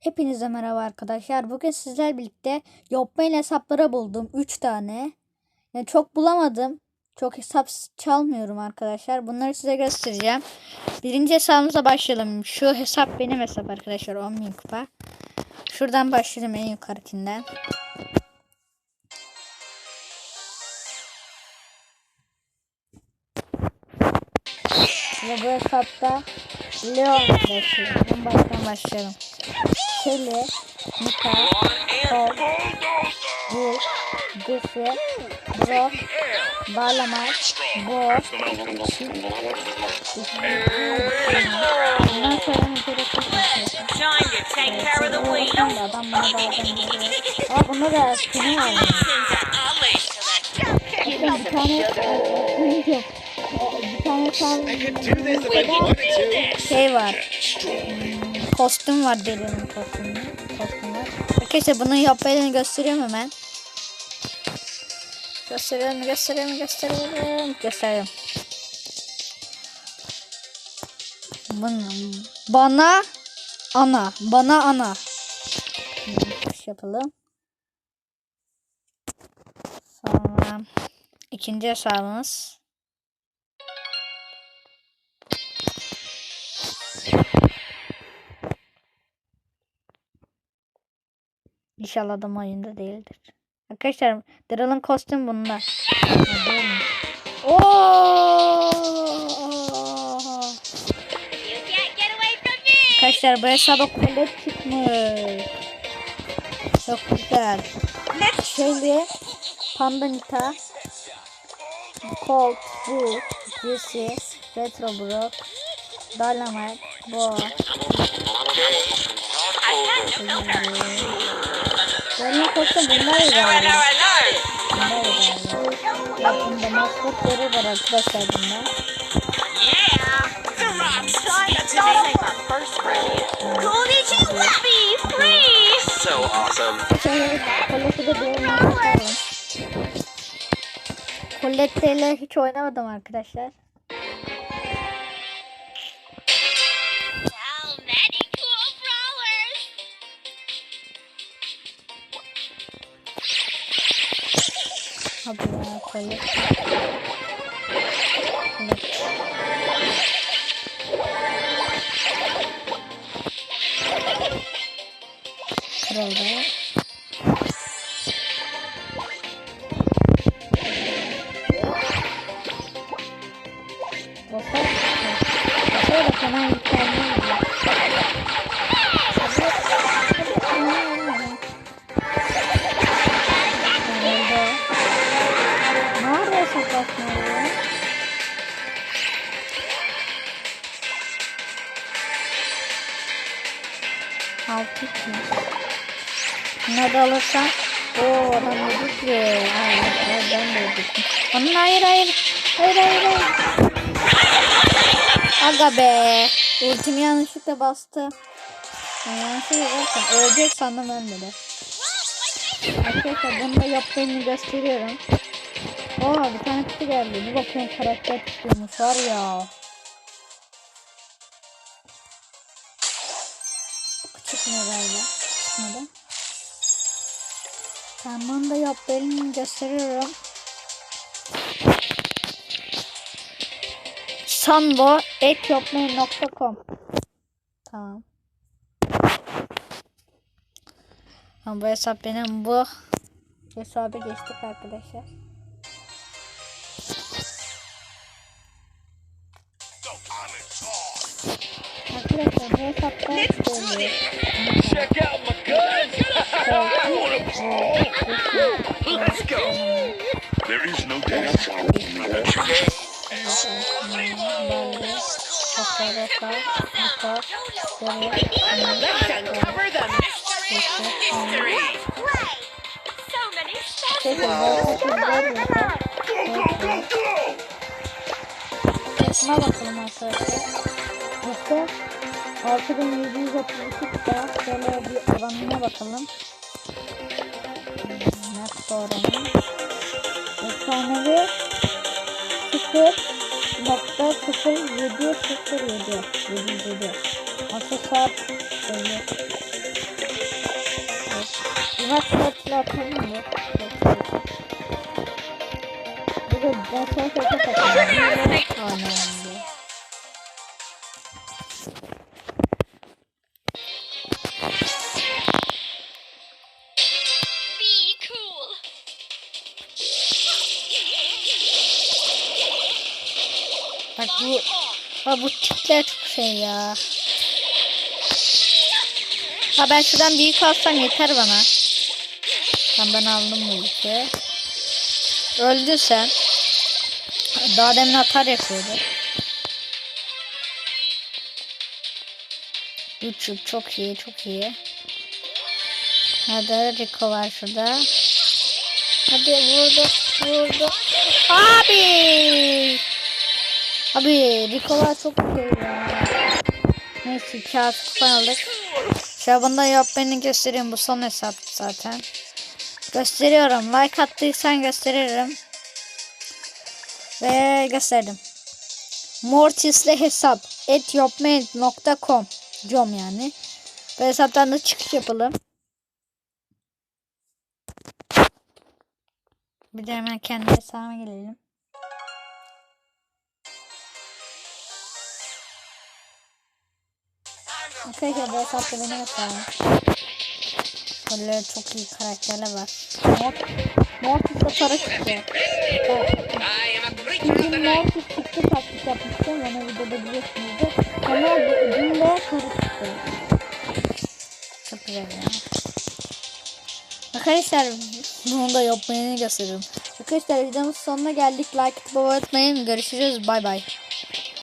Hepinize merhaba arkadaşlar. Bugün sizler birlikte Yopmail hesapları buldum. 3 tane. Yani çok bulamadım. Çok hesap çalmıyorum arkadaşlar. Bunları size göstereceğim. Birinci hesabımıza başlayalım. Şu hesap benim hesap arkadaşlar. 10.000 kupa. Şuradan başlayalım en yukarıkinden. Ve bu hesapta Leon. En baştan başlayalım. Kelly, Nika, Paul, Bull, Jesse, Brock, Barlamar, Bo, Bundan sonra bunda da var. yani. Bir tane bir tane tane şey var. Kostüm var derinin kostümü. Kostüm var. Arkadaşlar bunun yapmayı gösteriyorum hemen. Gösteriyorum, gösteriyorum, gösteriyorum, gösteriyorum. Bunun, bana ana, bana ana. Push yapalım. Sonra ikinci hesabımız. İnşallah adam oyunda değildir. Arkadaşlar Daryl'ın kostüm bunda. Oo! Arkadaşlar bu hesaba kolet çıkmış. Çok güzel. Şöyle Panda Nita Colt, Bull, Jesse, Retro Brock, Dynamite, Bo, Benim kostüm bunlar ya galiba. Bunlar ya galiba. Bakın maskotları var arkadaşlar bunlar. So awesome. Oynatalım. Colette'yle hiç oynamadım arkadaşlar. Hadi ya kolet. Kırıldı. Altı ki. Bunları da alırsan o adam yedik ki. Hayır, ben de yedik. Onun hayır hayır. Hayır hayır hayır. Aga be. Ultimi yanlışlıkla bastı. Yanlışlıkla bastım. Ölecek sandım ölmedi. Arkadaşlar bunu da yaptığımı gösteriyorum. Aa bir tane kutu geldi. Bir bakıyorum karakter çıkıyormuş var ya. Çıkmıyor galiba. Çıkmadı. Tamam da yaptığımı gösteriyorum. Sambo etyopmail.com Tamam. Tamam bu hesap benim bu hesaba geçtik arkadaşlar. Arkadaşlar bu hesapta. Let's go. There is no doubt. Uncover the mystery of mystery. So many special. Go, go, go, go! Şuna bakalım arkadaşlar. Yoksa 6732 kupa şöyle bir oranına bakalım. Nasıl oranı? Efsanevi 0 nokta 0 7 0 7 7 7 Aksesuar şöyle Bak şartlı atalım mı? Bir de ben sana şartlı atalım. Anam. Bu ha bu tipler çok şey ya. Ha ben şuradan büyük alsam yeter bana. Tamam ben aldım bu yükü. Öldün sen. Daha demin atar yapıyordu. Üç yük çok iyi çok iyi. Hadi Rico var şurada. Hadi vurdu vurdu. Abi. Abi Rico'lar çok güzel ya. Neyse kağıt kupon aldık. Şabında yap beni göstereyim bu son hesap zaten. Gösteriyorum. Like attıysan gösteririm. Ve gösterdim. Mortis'le hesap. etiopmail.com com yani. Bu hesaptan da çıkış yapalım. Bir de hemen kendi hesabıma gelelim. Arkadaşlar hesapta benim hesabım. Böyle çok iyi karakterler var. Mort Mortis'e para çıktı. Çünkü Mortis çıktı taktik yapmıştım. Bana videoda biliyorsunuzdur. Ama dün de para çıktı. Çok güzel ya. Arkadaşlar bunu da yapmayı gösteririm. Arkadaşlar videomuz sonuna geldik. Like atıp abone olmayı unutmayın. Görüşürüz. Bay bay.